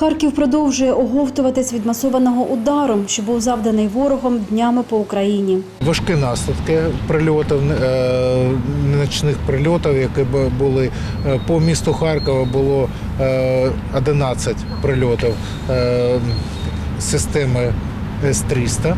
Харків продовжує оговтуватись від масованого удару, що був завданий ворогом днями по Україні. Важкі наслідки прильотів, е, ночних прильотів, які були е, по місту Харкова, було е, 11 прильотів е, системи С-300.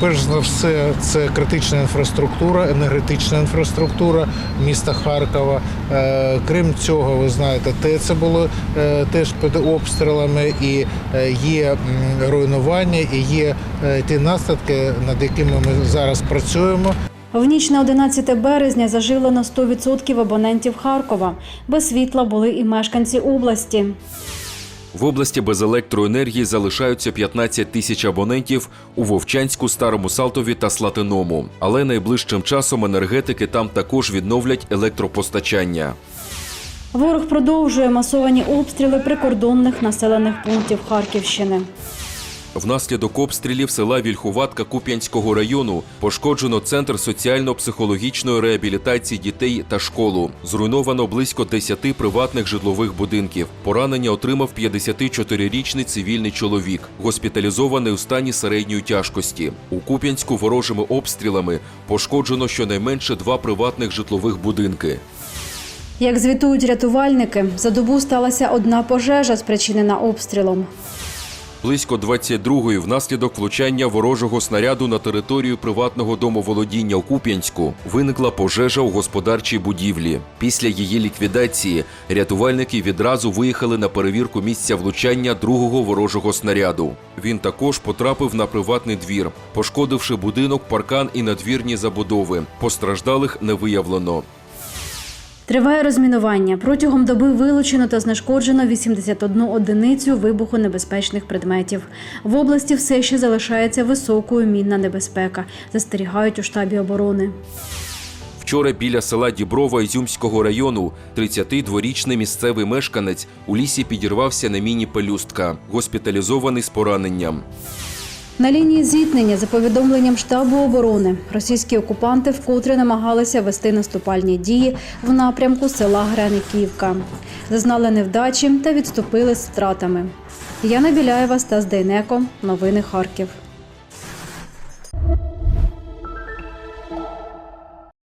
Перш за все, це критична інфраструктура, енергетична інфраструктура міста Харкова. Е, Крім цього, ви знаєте, ТЕЦи були е, теж під обстрілами, і е, є руйнування, і є ті наслідки, над якими ми зараз працюємо. В ніч на 11 березня зажилено 100% абонентів Харкова. Без світла були і мешканці області. В області без електроенергії залишаються 15 тисяч абонентів у Вовчанську, Старому Салтові та Слатиному. Але найближчим часом енергетики там також відновлять електропостачання. Ворог продовжує масовані обстріли прикордонних населених пунктів Харківщини. Внаслідок обстрілів села Вільхуватка Куп'янського району пошкоджено центр соціально-психологічної реабілітації дітей та школу. Зруйновано близько 10 приватних житлових будинків. Поранення отримав 54-річний цивільний чоловік, госпіталізований у стані середньої тяжкості. У Куп'янську ворожими обстрілами пошкоджено щонайменше два приватних житлових будинки. Як звітують рятувальники, за добу сталася одна пожежа, спричинена обстрілом. Близько 22-ї внаслідок влучання ворожого снаряду на територію приватного домоволодіння у Куп'янську виникла пожежа у господарчій будівлі. Після її ліквідації рятувальники відразу виїхали на перевірку місця влучання другого ворожого снаряду. Він також потрапив на приватний двір, пошкодивши будинок, паркан і надвірні забудови. Постраждалих не виявлено. Триває розмінування. Протягом доби вилучено та знешкоджено 81 одиницю вибухонебезпечних предметів. В області все ще залишається високою мінна небезпека, застерігають у штабі оборони. Вчора біля села Діброва Ізюмського району 32-річний місцевий мешканець у лісі підірвався на міні пелюстка, госпіталізований з пораненням. На лінії зіткнення, за повідомленням штабу оборони, російські окупанти вкотре намагалися вести наступальні дії в напрямку села Грениківка. Зазнали невдачі та відступили з втратами. Яна Біляєва, Стас Дейнеко. Новини Харків.